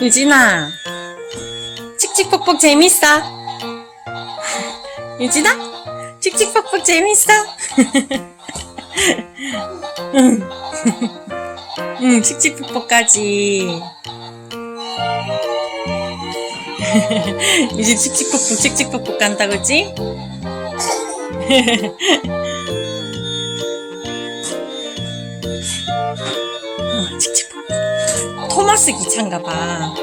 유진아, 칙칙폭폭 재밌어? 유진아, 칙칙폭폭 재밌어? 응, 응, 칙칙폭폭까지. 유진 칙칙폭폭, 칙칙폭폭 간다, 그지? 어, 칙칙폭폭. 토마스 기차인가 봐.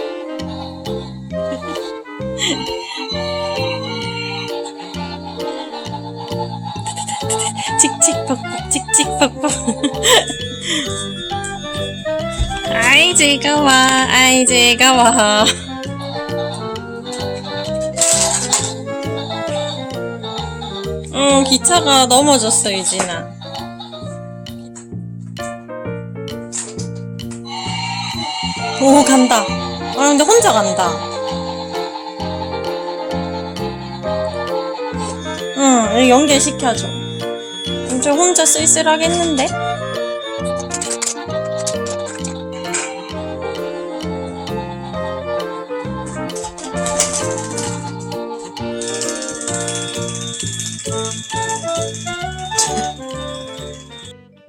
칙칙폭폭 칙칙폭폭 아이 즐거워 아이 즐거워 응 기차가 넘어졌어 유진아 오 간다 아 근데 혼자 간다 응 연결시켜줘 좀 혼자 쓸쓸하겠는데?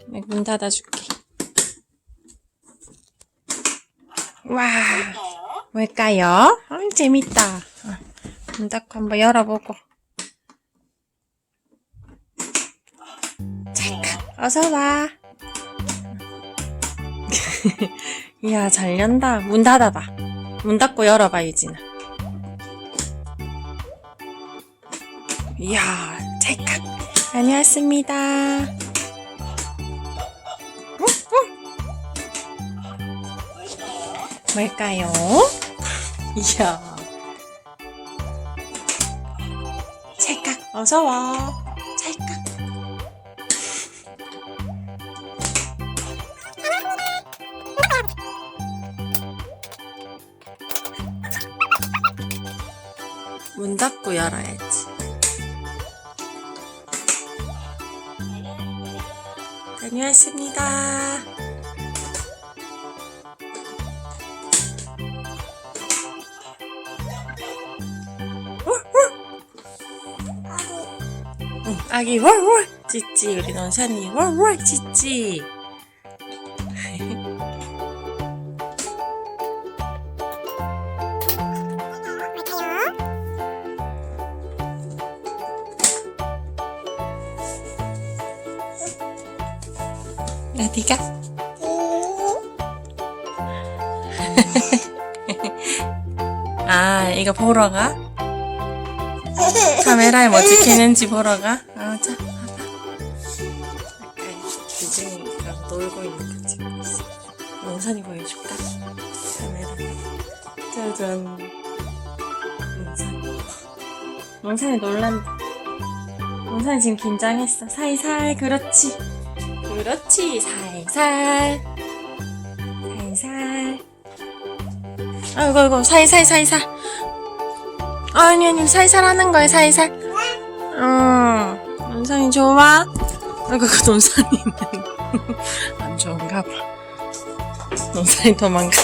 네, 문 닫아줄게. 와, 뭘까요? 아, 재밌다. 아, 문 닫고 한번 열어보고. 어서 와. 이야, 잘 연다. 문 닫아봐. 문 닫고 열어봐, 유진아. 이야, 찰칵. 다녀왔습니다. 뭘까요? 이야. 찰칵. 어서 와. 찰칵. 문 닫고 열어야지. 다녀왔습니다. 아기 월월 찌찌 우리 논산이 월월 찌찌 어디가? 아 이거 보러 가? 카메라에 뭐 찍히는지 보러 가? 아, 자, 유진이가 놀고 있는 거 찍고 있어. 영상이 보여줄까? 카메라. 짜잔. 영상. 영상이 놀란다. 영상이 지금 긴장했어. 살살, 그렇지. 그렇지, 살살. 살살. 아이고, 아이고, 살살, 살살. 아니, 아니, 살살 하는 거야, 살살. 응. 논산이 좋아? 아이고, 그 논산이는 안 좋은가 봐. 논산이 도망간다.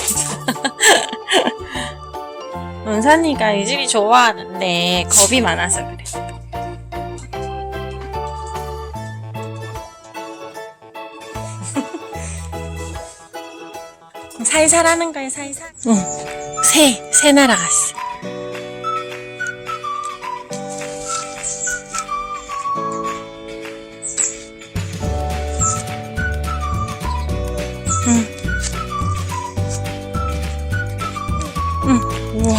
논산이가 이 집이 좋아하는데 겁이 많아서 그래. 살살 하는 거야, 살살. 응. 새, 새 날아갔어. 응. 우와.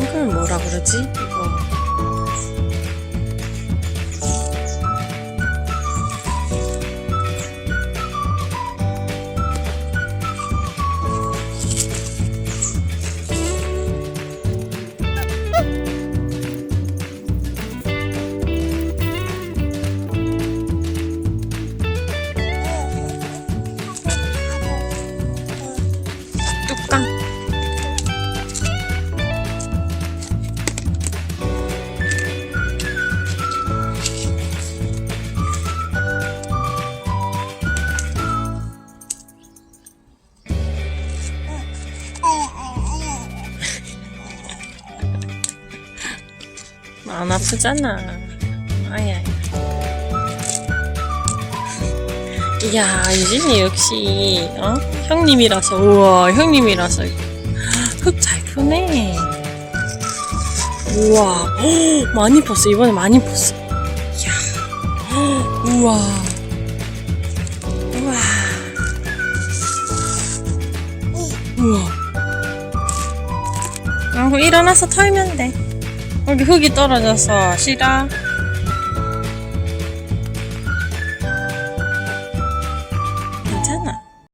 이걸 뭐라 그러지? 안 아프잖아. 아야. 이야, 유진이 역시, 어? 형님이라서, 우와, 형님이라서. 흙 잘 푸네. 우와, 헉, 많이 폈어. 이번에 많이 폈어. 이야, 헉, 우와. 우와. 우와. 아, 그 일어나서 털면 돼. 여기 흙이 떨어져서 싫어.